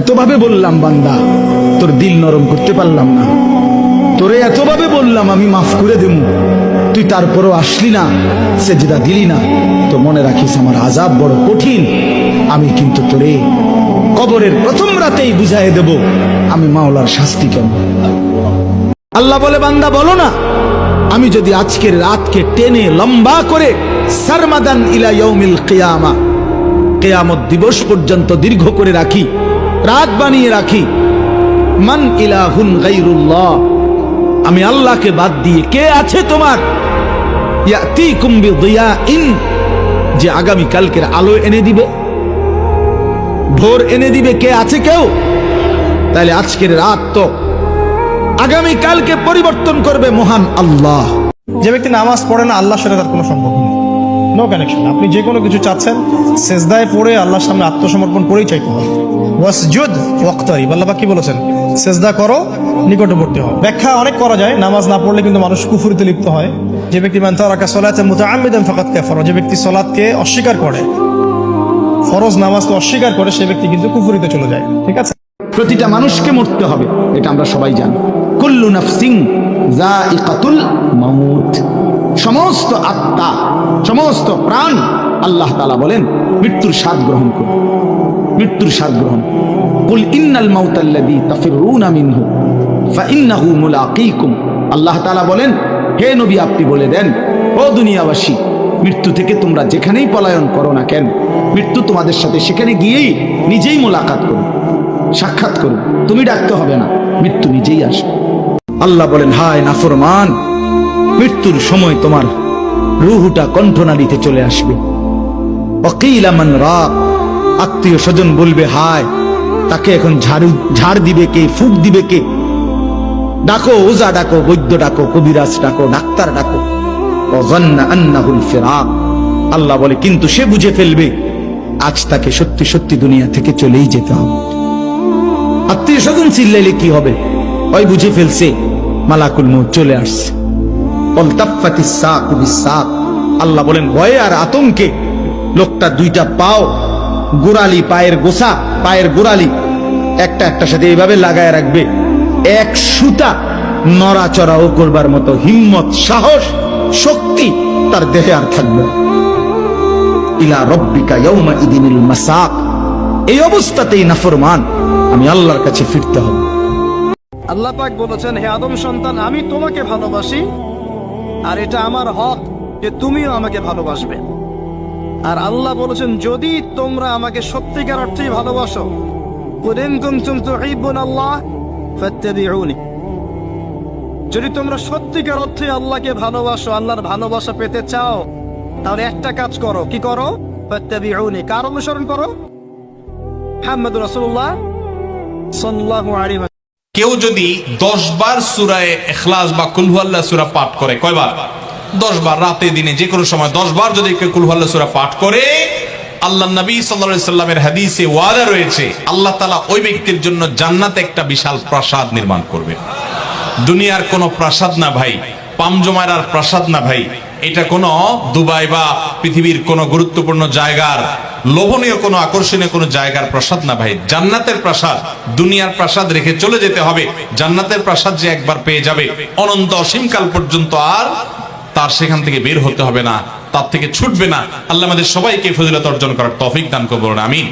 এতভাবে বললাম, বান্দা, তোর দিল নরম করতে পারলাম না। তোরে এতভাবে বললাম, আমি মাফ করে দেব। তুই তারপরও আসলি না সে সেজদা দিলি না। তো মনে রাখিস, আমার আজাব বড় কঠিন। আমি কিন্তু তোরে কবরের প্রথম রাতেই বুঝাই দেব, আমি মাওলার শাস্তি কেমন আল্লাহ বলে, বান্দা, বলো না, আমি যদি আজকের রাতকে টেনে লম্বা করে সারমাদান ইলা ইয়াউমিল কিয়ামা, কেয়ামত দিবস পর্যন্ত দীর্ঘ করে রাখি রাত বানিয়ে রাখি। মান ইলাহুন গাইরুল্লাহ আমি আল্লাহকে বাদ দিয়ে কে আছে তোমার? ইয়াতিকুম বিদিয়াইন। যে আগামী কালকের আলো এনে দিবে। ভোর এনে দিবে কে আছে কেউ? তাহলে আজকের রাত তো আগামী কালকে পরিবর্তন করবে মহান আল্লাহ। যে ব্যক্তি নামাজ পড়ে না, আল্লাহর সাথে তার কোনো সম্পর্ক নেই। নো কানেকশন আপনি যে কোনো কিছু চাচ্ছেন, সেজদায় পড়ে আল্লাহর সামনে আত্মসমর্পণ করেই চাইতে হবে। ওয়াসজুদ, ওয়াক্তারিব। আল্লাহ কি বলেছেন? সেজদা করো, নিকটবর্তী হও। ব্যাখ্যা অনেক করা যায়, নামাজ না পড়লে কিন্তু মানুষ কুফুরিতে লিপ্ত হয়। যে ব্যক্তি মান তারাকা সলাতে মুতাআম্মিদান ফাকাত কাফারা, যে ব্যক্তি সলাতকে অস্বীকার করে, ফরজ নামাজকে অস্বীকার করে, সে ব্যক্তি কিন্তু কুফুরিতে চলে যায়। ঠিক আছে? প্রতিটা মানুষকে মরতে হবে, এটা আমরা সবাই জানি। কুল্লু নাফসিং জাইকাতুল মাউত। সমস্ত আত্মা, সমস্ত প্রাণ আল্লাহ তাআলা বলেন, মৃত্যুর স্বাদ গ্রহণ করুন। মৃত্যুর স্বাদ গ্রহণ। কুল ইন্নাল মাউতাল্লাযী তাফিরুনা মিনহু, ফাইন্নাহু মুলাকীকুম। আল্লাহ তাআলা বলেন, হে নবী, আপনি বলে দেন, ও দুনিয়াবাসী, মৃত্যু থেকে তোমরা যেখানেই পলায়ন করো না কেন, মৃত্যু তোমাদের সাথে সেখানে গিয়েই নিজেই মোলাকাত করো সাক্ষাৎ করো তুমি ডাকতে হবে না, মৃত্যু নিজেই আসবে। আল্লাহ বলেন, হায় নাফরমান, মৃত্যুর সময় তোমার রুহুটা কণ্ঠনালীতে চলে আসবে। অকিলামান রা আত্মীয় স্বজন বলবে, হায়, তাকে এখন ঝাড়ু, ঝাড় দিবে কে, ফুক দিবে কে? ডাকো, ওজা ডাকো, বৈদ্য ডাকো, কবিরাজ ডাকো, ডাক্তার ডাকো। আল্লাহ বলে, কিন্তু সে বুঝে ফেলবে, আজ তাকে সত্যি সত্যি দুনিয়া থেকে চলেই যেতে হবে। আত্মীয় স্বজন চিল্লাইলে কি হবে? ওই বুঝে ফেলছে, মালাকুল মৌত চলে আসছে। আল্লাহ বলেন, ভয়ে আর আতঙ্কে লোকটা দুইটা পাও গোড়ালি, পায়ের গোসা, পায়ের গোড়ালি। একটা একটা সাথে এইভাবে লাগায় রাখবে। এক সুতা নড়াচড়াও করবার মতো হিম্মত, সাহস, শক্তি তার দেহে আর থাকবে ইলা রব্বিকা ইয়াউমা ইদিনিল মাসাক। এই অবস্থাতেই নাফরমান, আমি আল্লাহর কাছে ফিরতে হবে। আল্লাহ পাক বলেছেন, হে আদম সন্তান, আমি তোমাকে ভালোবাসি, আর এটা আমার হক যে তুমিও আমাকে ভালোবাসবে। আর আল্লাহ বলেছেন, যদি তোমরা আমাকে সত্যিকার অর্থেই ভালোবাসো যদি তোমরা সত্যিকার অর্থে আল্লাহকে ভালোবাসো, আল্লাহর ভালোবাসা পেতে চাও, তাহলে একটা কাজ করো। কি করো? কার অনুসরণ করো? সাল্লাল্লাহু আলাইহি কেউ যদি দশ বার সুরায় এখলাস বা কুলহুয়াল্লাহ সুরা পাঠ করে, কয়বার? দশ বার, রাতে, দিনে, যে কোনো সময় দশ বার যদি কেউ কুলহুয়াল্লাহ সুরা পাঠ করে, আল্লাহ নবী সাল্লামের হাদিসে ওয়াদা রয়েছে, আল্লাহ তালা ওই ব্যক্তির জন্য জান্নাতে একটা বিশাল প্রাসাদ নির্মাণ করবে দুনিয়ার কোনো প্রাসাদ না ভাই পামজমার প্রাসাদ না ভাই, এটা কোনো দুবাই বা পৃথিবীর কোনো গুরুত্বপূর্ণ জায়গার, লোভনীয় কোনো, আকর্ষণীয় কোনো জায়গার প্রাসাদ না ভাই। জান্নাতের প্রাসাদ, দুনিয়ার প্রাসাদ রেখে চলে যেতে হবে। জান্নাতের প্রাসাদ যে একবার পেয়ে যাবে, অনন্ত অসীমকাল পর্যন্ত আর তার সেখান থেকে বের হতে হবে না, তার থেকে ছুটবে না। আল্লাহ আমাদের সবাইকে ফজিলত অর্জন করার তফিক দান করব আমিন।